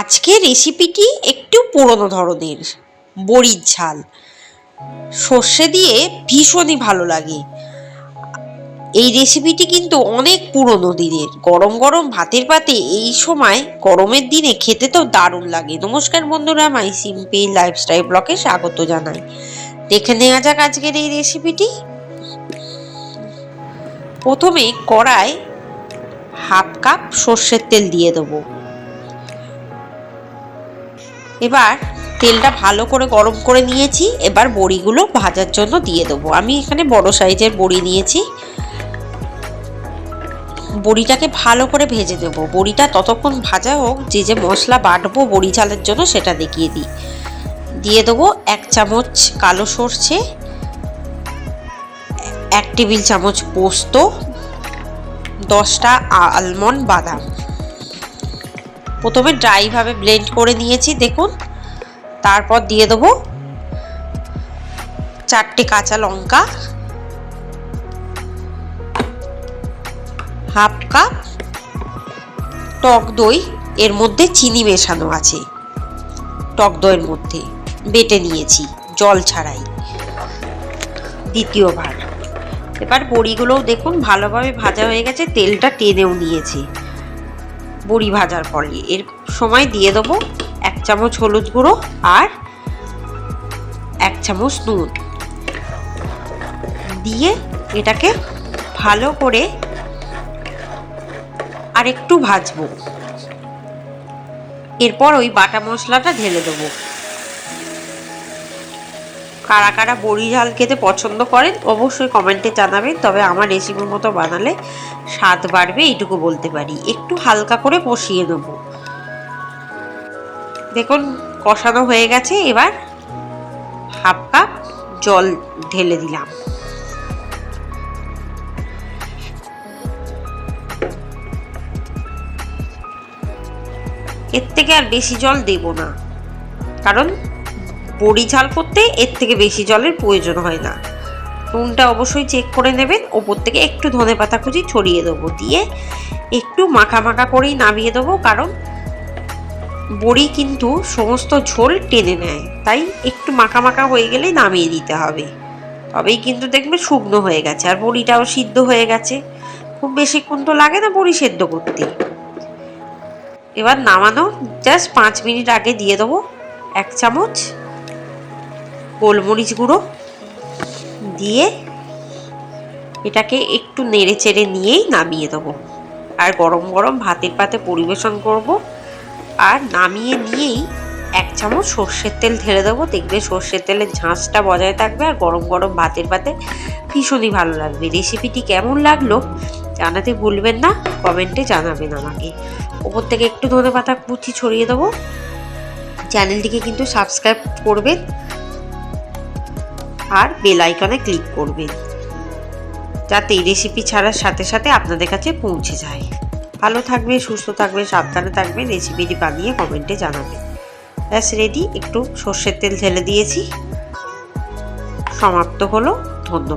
আজকে রেসিপিটি একটু পুরনো ধরনের? বড়ির ঝাল। সর্ষে দিয়ে ভীষণই ভালো লাগে। এই রেসিপিটি কিন্তু অনেক পুরনো দিনের। গরম গরম ভাতের পাতে এই সময় গরমের দিনে খেতে তো দারুণ লাগে। নমস্কার বন্ধুরা, মাই সিম্পল লাইফস্টাইল ব্লকে স্বাগত জানাই। দেখে নেওয়া যাক আজকের এই রেসিপিটি প্রথমে কড়ায় হাফ কাপ সর্ষের তেল দিয়ে দেবো। এবার তেলটা ভালো করে গরম করে নিয়েছি। এবার বড়িগুলো ভাজার জন্য দিয়ে দেবো। আমি এখানে বড় সাইজের বড়ি নিয়েছি বড়িটাকে ভালো করে ভেজে দেবো। বড়িটা ততক্ষণ ভাজা হোক, যে যে মশলা বাটবো বড়ি ঝালের জন্য সেটা দেখিয়ে দিই। দিয়ে দেবো এক চামচ কালো সর্ষে, এক টেবিল চামচ পোস্ত, দশটা আলমন্ড বাদাম। প্রথমে ড্রাইভাবে ব্লেন্ড করে নিয়েছি, দেখুন। তারপর দিয়ে দেবো চারটে কাঁচা লঙ্কা, হাফ কাপ টক দই, এর মধ্যে চিনি মেশানো আছে। টক দইয়ের মধ্যে বেটে নিয়েছি জল ছাড়াই। দ্বিতীয়বার। এবার বড়িগুলোও দেখুন, ভালোভাবে ভাজা হয়ে গেছে, তেলটা টেনেও নিয়েছে। বড়ি ভাজার পরে। এর সময় দিয়ে দেবো এক চামচ হলুদ গুঁড়ো আর এক চামচ নুন। দিয়ে এটাকে ভালো করে আর একটু ভাজবো। এরপর ওই বাটা মশলাটা ঢেলে দেবো। কারা কারা বড়ি ঝাল খেতে পছন্দ করেন, অবশ্যই কমেন্টে জানাবেন। তবে আমার রেসিপির মতো বানালে স্বাদ বাড়বে, এইটুকু বলতে পারি। একটু হালকা করে কষিয়ে নেব। দেখুন, কষানো হয়ে গেছে। এবার হাফ কাপ জল ঢেলে দিলাম। এর থেকে আর বেশি জল দেব না। কারণ বড়ি ঝাল করতে এর থেকে বেশি জলের প্রয়োজন হয় না। নুনটা অবশ্যই চেক করে নেবেন। ওপর থেকে একটু ধনে পাতা কুচি ছড়িয়ে দেবো দিয়ে একটু মাখা মাখা করেই নামিয়ে দেবো কারণ বড়ি কিন্তু সমস্ত ঝোল টেনে নেয়। তাই একটু মাখা মাখা হয়ে গেলেই নামিয়ে দিতে হবে। তবেই কিন্তু দেখবে শুকনো হয়ে গেছে আর বড়িটাও সিদ্ধ হয়ে গেছে। খুব বেশিক্ষণ তো লাগে না বড়ি সেদ্ধ করতে। এবার নামানো জাস্ট পাঁচ মিনিট আগে দিয়ে দেবো এক চামচ গোলমরিচ গুঁড়ো দিয়ে এটাকে একটু নেড়ে চেড়ে নিয়েই নামিয়ে দেবো। আর গরম গরম ভাতের পাতে পরিবেশন করব। আর নামিয়ে নিয়েই এক চামচ সর্ষের তেল ঢেলে দেবো। দেখবে সর্ষের তেলের ঝাঁসটা বজায় থাকবে আর গরম গরম ভাতের পাতে ভীষণই ভালো লাগবে। রেসিপিটি কেমন লাগল জানাতে ভুলবেন না, কমেন্টে জানাবেন আমাকে। ওপর থেকে একটু ধনে পাতা কুচি ছড়িয়ে দেবো। চ্যানেলটিকে কিন্তু সাবস্ক্রাইব করবেন। আর বেল আইকনে ক্লিক করবেন যাতে এই রেসিপি ছাড়ার সাথে সাথে আপনাদের কাছে পৌঁছে যায়। ভালো থাকবে সুস্থ থাকবে সাবধানে থাকবে রেসিপিটি বানিয়ে কমেন্টে জানাবেন। ব্যাস রেডি একটু সর্ষের তেল ঢেলে দিয়েছি। সমাপ্ত হলো, ধন্যবাদ।